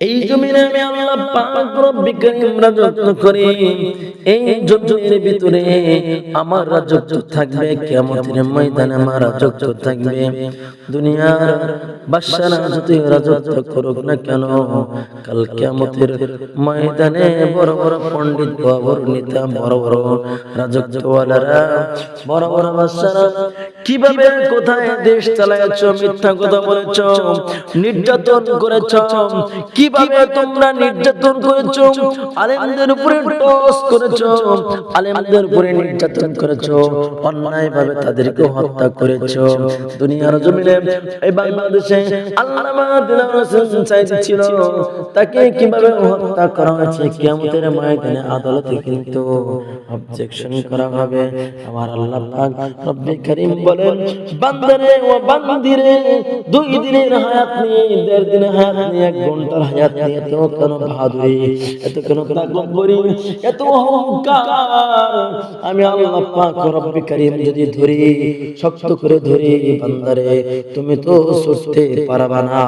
এই আমি আল্লাহ পাক কারীম রাজত্ব করি। এই জমিনের ভিতরে আমার রাজত্ব থাকবে ময়দানে আমার রাজত্ব থাকবে। দুনিয়ার যতই রাজত্ব করুক না কেন, কাল ময়দানে বড় বড় পণ্ডিত, বড় নেতা, বড় বড় রাজত্বওয়ালারা, বড় বড় বাদশারা, কীভাবে কোথায় দেশ চালাচ্ছ মিথ্যা কথা বলেছ, নির্যাতন করেছ কীভাবে তোমরা নির্যাতন করেছ? আলেমদের উপরে টস করেছ। আলেমদের উপরে নির্যাতন করেছ। অন্যায় ভাবে তাদেরকে হত্যা করেছ। দুনিয়ার জমিনে এই বাংলাদেশে আল্লামা দিলার হোসেন সাইদ ছিল। তাকে কীভাবে হত্যা করা হয়েছে? কিয়ামতের ময়দানে আদালতে কিন্তু অবজেকশন করা হবে। আমার আল্লাহ পাক রব্বে করিম বলেন বান্দারে ও বান্দিরে দুই দিনের হায়াত নিয়ে দেড় দিনের হায়াত নিয়ে এক ঘণ্টার নিয়ে এত কেন এত কেন তাকবরি এত অহংকার আমি আল্লাহ পাক রব্বি করিম যদি ধরি শক্ত করে ধরি বান্দারে তুমি তো ছুটতে পারবা না